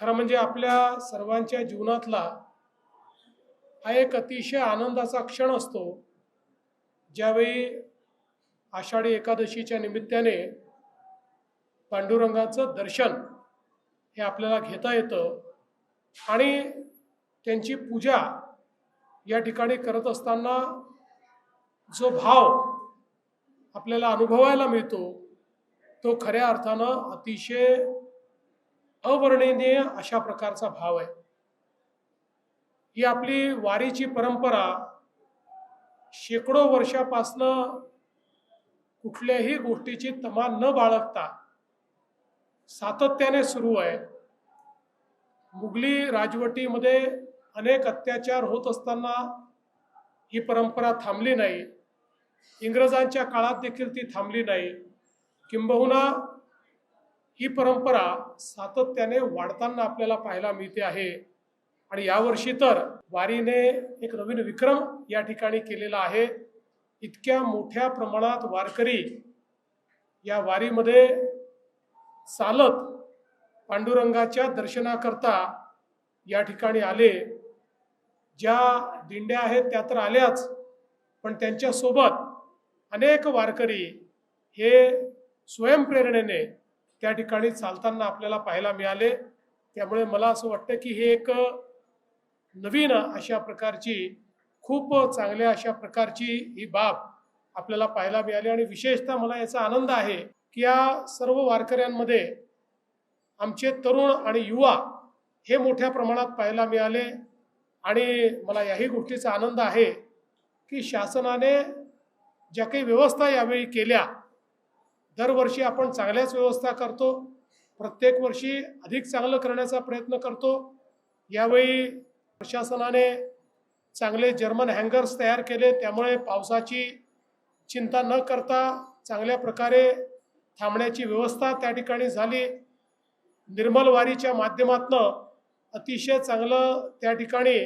खरं म्हणजे आपल्या सर्वांच्या जीवनातला हा एक अतिशय आनंदाचा क्षण असतो. ज्यावेळी आषाढी एकादशीच्या निमित्ताने पांडुरंगाचं दर्शन हे आपल्याला घेता येतं आणि त्यांची पूजा या ठिकाणी करत असताना जो भाव आपल्याला अनुभवायला मिळतो तो खऱ्या अर्थानं अतिशय अवर्णनीय अशा प्रकारचा भाव आहे. ही आपली वारीची परंपरा शेकडो वर्षापासनं कुठल्याही गोष्टीची तमा न बाळगता सातत्याने सुरू आहे. मुघली राजवटीमध्ये अनेक अत्याचार होत असताना ही परंपरा थांबली नाही. इंग्रजांच्या काळात देखील ती थांबली नाही. किंबहुना ही परंपरा सातत्याने वाढताना आपल्याला पाहायला मिळते आहे. आणि यावर्षी तर वारीने एक नवीन विक्रम या ठिकाणी केलेला आहे. इतक्या मोठ्या प्रमाणात वारकरी या वारीमध्ये चालत पांडुरंगाच्या दर्शनाकरता या ठिकाणी आले. ज्या दिंड्या आहेत त्या तर आल्याच पण त्यांच्यासोबत अनेक वारकरी हे स्वयंप्रेरणेने त्या ठिकाणी चालताना आपल्याला पाहायला मिळाले. त्यामुळे मला असं वाटतं की हे एक नवीन अशा प्रकारची खूप चांगल्या अशा प्रकारची ही बाब आपल्याला पाहायला मिळाली. आणि विशेषतः मला याचा आनंद आहे की या सर्व वारकऱ्यांमध्ये आमचे तरुण आणि युवा हे मोठ्या प्रमाणात पाहायला मिळाले. आणि मला याही गोष्टीचा आनंद आहे की शासनाने ज्या काही व्यवस्था यावेळी केल्या दरवर्षी आपण चांगल्याच व्यवस्था करतो प्रत्येक वर्षी अधिक चांगलं करण्याचा प्रयत्न करतो. यावेळी प्रशासनाने चांगले जर्मन हँगर्स तयार केले त्यामुळे पावसाची चिंता न करता चांगल्या प्रकारे थांबण्याची व्यवस्था त्या ठिकाणी झाली. निर्मल वारीच्या माध्यमातनं अतिशय चांगलं त्या ठिकाणी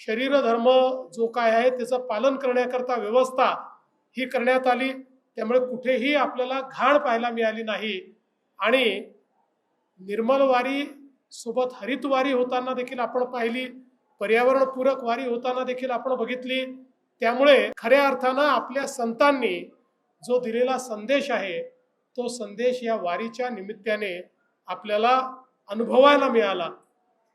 शरीरधर्म जो काय आहे त्याचं पालन करण्याकरता व्यवस्था ही करण्यात आली. त्यामुळे कुठेही आपल्याला घाण पाहायला मिळाली नाही. आणि निर्मलवारी सोबत हरितवारी होताना देखील आपण पाहिली पर्यावरणपूरक वारी होताना देखील आपण बघितली. त्यामुळे खऱ्या अर्थानं आपल्या संतांनी जो दिलेला संदेश आहे तो संदेश या वारीच्या निमित्ताने आपल्याला अनुभवायला मिळाला.